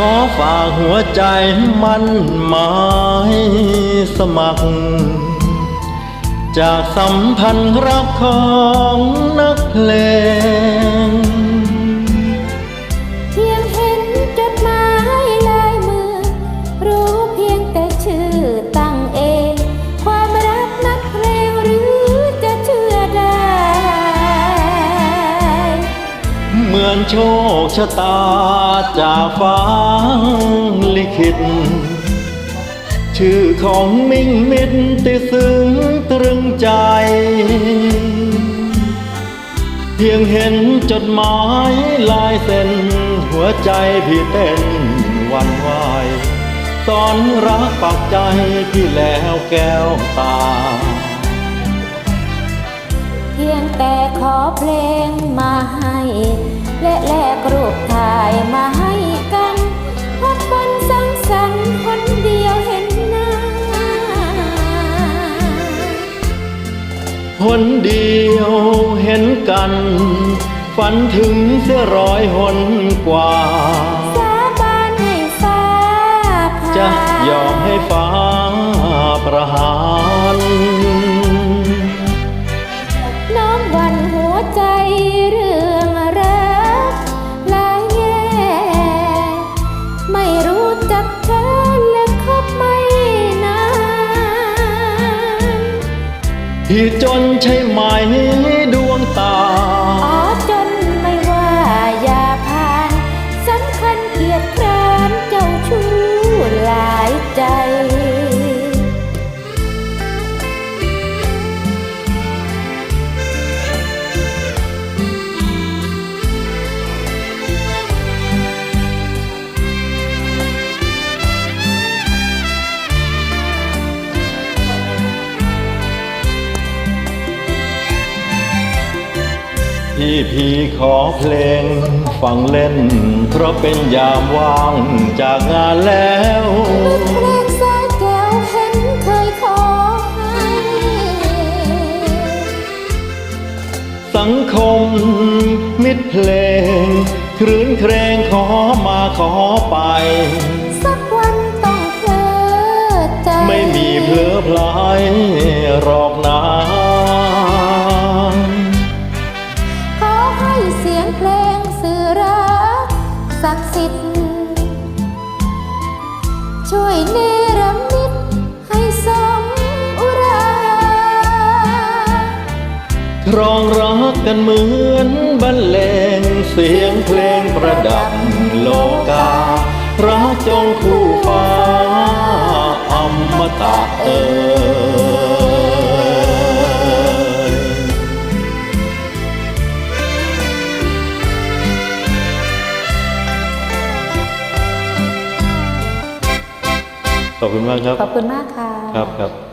ขอฝากหัวใจมันหมายสมัคร จากสัมพันธ์รักของนักเพลง มือนโชคชะตาจากฟ้าลิขิต ชื่อของมิ่งมิตรติซึ้งตรึงใจ เพียงเห็นจดหมายลายเส้น หัวใจพี่เต้นวันไหวตอนรักปักใจพี่แล้วแก้วตา เพียงแต่ขอเพลงมา และแลกรูปถ่ายมาให้กันพบคนสังสรรค์คนเดียวเห็นหน้า คนเดียวเห็นกัน ฝันถึงเสียร้อยหนกว่า สาบานให้ฟ้าผ่าจะยอมให้ฟ้าประหาร ที่จนใช่ไหมดวงตา อ๋อจนไม่ว่าอย่าผ่านสำคัญเกียรติ ที่พี่ขอเพลง ฟังเล่น เพราะเป็นยามว่างจากงานแล้วเพลงสายแก้วเห็นเคยขอให้ สังคมมิตรเพลง ครื้นเครงขอมาขอไป สักวันต้องเพลอใจไม่มีเพลอพลายหรอก ศักดิ์สิทธิ์ ช่วยเนรมิตให้สมอุราครองรักกันเหมือนบรรเลงเสียงเพลงประดับโลกา รักจงคู่ฟ้าอมตะเอ่ย ขอบคุณมากครับ ขอบคุณมากค่ะ ครับครับ